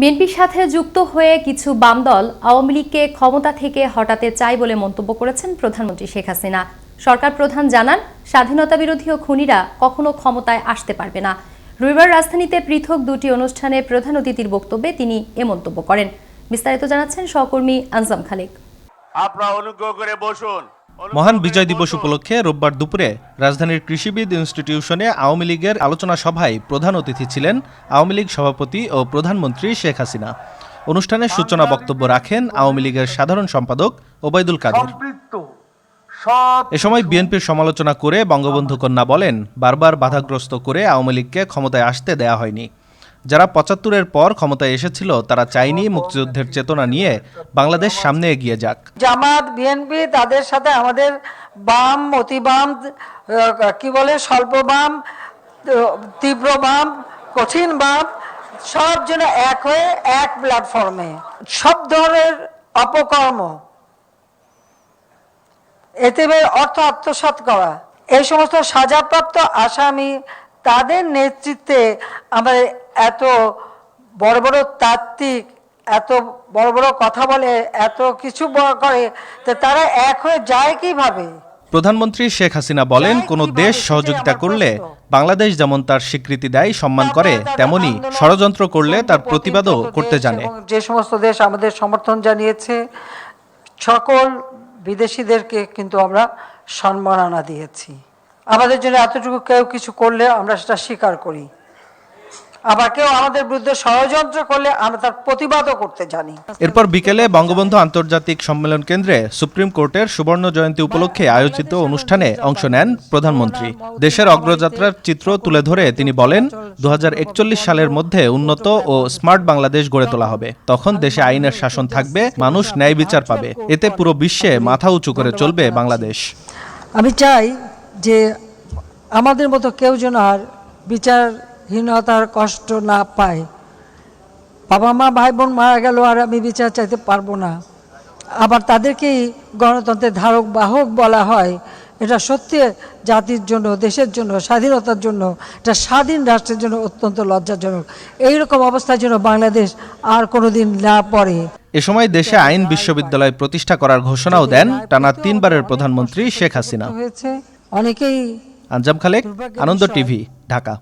বিএনপির সাথে যুক্ত হয়ে কিছু বাম দল আওয়ামী লীগকে ক্ষমতা থেকে হটাতে চায় বলে মন্তব্য করেছেন প্রধানমন্ত্রী শেখ হাসিনা। সরকার প্রধান জানান, স্বাধীনতা বিরোধী ও খুনিরা কখনো ক্ষমতায় আসতে পারবে না। রবিবার রাজধানীতে পৃথক দুটি অনুষ্ঠানে প্রধান অতিথির বক্তব্যে তিনি এ মন্তব্য করেন। বিস্তারিত জানাচ্ছেন সহকর্মী আনজাম খালেক। আপনারা অনুগ্রহ করে বসুন। মহান বিজয় দিবস উপলক্ষে রোববার দুপুরে রাজধানীর কৃষিবিদ ইনস্টিটিউশনে আওয়ামী লীগের আলোচনা সভায় প্রধান অতিথি ছিলেন আওয়ামী লীগ সভাপতি ও প্রধানমন্ত্রী শেখ হাসিনা। অনুষ্ঠানের সূচনা বক্তব্য রাখেন আওয়ামী লীগের সাধারণ সম্পাদক ওবায়দুল কাদের। এ সময় বিএনপির সমালোচনা করে বঙ্গবন্ধু কন্যা বলেন বারবার বাধাগ্রস্ত করে আওয়ামী লীগকে ক্ষমতায় আসতে দেয়া হয়নি। যারা পঁচাত্তরের পর ক্ষমতায় এসেছিল, তারা চায়নি মুক্তিযুদ্ধের চেতনা নিয়ে বাংলাদেশ সামনে এগিয়ে যাক। জামাত, বিএনপি তাদের সাথে আমাদের বাম, অতিবাম কি বলে স্বল্প বাম তীব্র বাম কঠিন বাম সব যেন এক হয়ে এক প্ল্যাটফর্মে সব ধরনের অপকর্ম, এতে অর্থ আত্মসাৎ করা, এই সমস্ত সাজাপ্রাপ্ত আসামি তাদের নেতৃত্বে আমাদের এত বড় বড় তাত্ত্বিক এত বড় বড় কথা বলে এত কিছু করে তো তারা এক হয়ে যায় কীভাবে? প্রধানমন্ত্রী শেখ হাসিনা বলেন কোন দেশ সহযোগিতা করলে বাংলাদেশ যেমন তার স্বীকৃতি দেয় সম্মান করে তেমনি ষড়যন্ত্র করলে তার প্রতিবাদও করতে জানে। যে সমস্ত দেশ আমাদের সমর্থন জানিয়েছে সকল বিদেশিদেরকে কিন্তু আমরা সম্মাননা দিয়েছি। আমাদের জন্য এতটুকু কেউ কিছু করলে আমরা সেটা স্বীকার করি। আবার কেউ আমাদের বিরুদ্ধে ষড়যন্ত্র করলে আমরা তার প্রতিবাদও করতে জানি। এরপর বিকেলে বঙ্গবন্ধু আন্তর্জাতিক সম্মেলন কেন্দ্রে সুপ্রিম কোর্টের সুবর্ণ জয়ন্তী উপলক্ষে আয়োজিত অনুষ্ঠানে অংশ নেন প্রধানমন্ত্রী। দেশের অগ্রযাত্রার চিত্র তুলে ধরে তিনি বলেন দু হাজার একচল্লিশ সালের মধ্যে উন্নত ও স্মার্ট বাংলাদেশ গড়ে তোলা হবে। তখন দেশে আইনের শাসন থাকবে মানুষ ন্যায় বিচার পাবে। এতে পুরো বিশ্বে মাথা উঁচু করে চলবে বাংলাদেশ। আমি চাই যে আমাদের মতো কেউ যেন আর বিচারহীনতার কষ্ট না পায়। বাবা মা ভাই বোন মারা গেল আর আমি বিচার চাইতে পারব না। আবার তাদেরকেই গণতন্ত্রের ধারক বাহক বলা হয় এটা সত্যি জাতির জন্য দেশের জন্য স্বাধীনতার জন্য এটা স্বাধীন রাষ্ট্রের জন্য অত্যন্ত লজ্জাজনক। এইরকম অবস্থায় জন্য বাংলাদেশ আর কোনোদিন না পড়ে। এ সময় দেশে আইন বিশ্ববিদ্যালয় প্রতিষ্ঠা করার ঘোষণাও দেন টানা তিনবারের প্রধানমন্ত্রী শেখ হাসিনা। হয়েছে। অনেকেই আঞ্জাম খালেক আনন্দ টিভি ঢাকা।